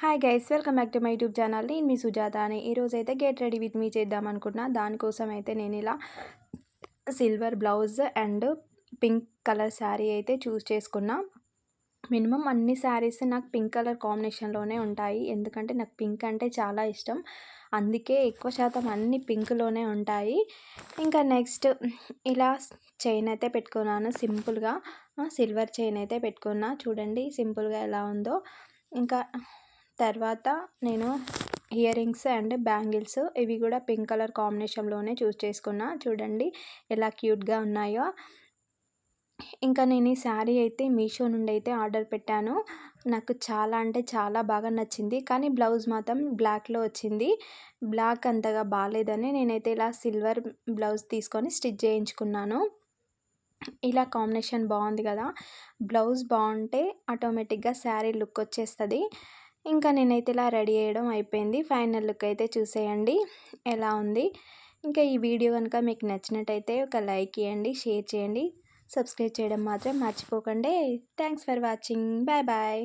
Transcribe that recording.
Hi guys welcome back to my YouTube channel నేను మీ సుజాత అని. ఈరోజు అయితే గెట్ రెడీ విత్ మీ చేద్దాం అనుకుంటున్నా. దానికోసం అయితే నేను ఇలా silver blouse and pink colour sari అయితే చూస్ చేసుకున్నా. మినిమం అన్ని శారీస్ నాకు పింక్ కలర్ కాంబినేషన్లోనే ఉంటాయి. ఎందుకంటే నాకు పింక్ అంటే చాలా ఇష్టం. అందుకే ఎక్కువ శాతం అన్ని పింక్లోనే ఉంటాయి. ఇంకా నెక్స్ట్ ఇలా చైన్ అయితే పెట్టుకున్నాను సింపుల్గా. సిల్వర్ చైన్ అయితే పెట్టుకున్నా. చూడండి సింపుల్గా ఎలా ఉందో. ఇంకా తర్వాత నేను ఇయర్ రింగ్స్ అండ్ బ్యాంగిల్స్ ఇవి కూడా పింక్ కలర్ కాంబినేషన్లోనే చూస్ చేసుకున్నా. చూడండి ఎలా క్యూట్గా ఉన్నాయో. ఇంకా నేను ఈ శారీ అయితే మీషో నుండి అయితే ఆర్డర్ పెట్టాను. నాకు చాలా అంటే చాలా బాగా నచ్చింది. కానీ బ్లౌజ్ మాత్రం బ్లాక్లో వచ్చింది. బ్లాక్ అంతగా బాగాలేదని నేనైతే ఇలా సిల్వర్ బ్లౌజ్ తీసుకొని స్టిచ్ చేయించుకున్నాను. ఇలా కాంబినేషన్ బాగుంది కదా. బ్లౌజ్ బాగుంటే ఆటోమేటిక్గా శారీ లుక్ వచ్చేస్తుంది. ఇంకా నేనైతే ఇలా రెడీ చేయడం అయిపోయింది. ఫైనల్ లుక్ అయితే చూసేయండి. ఎలా ఉంది? ఇంకా ఈ వీడియో కనుక మీకు నచ్చినట్టయితే ఒక లైక్ ఇవ్వండి షేర్ చేయండి. సబ్స్క్రైబ్ చేయడం మాత్రం మర్చిపోకండి. Thanks for watching. Bye bye.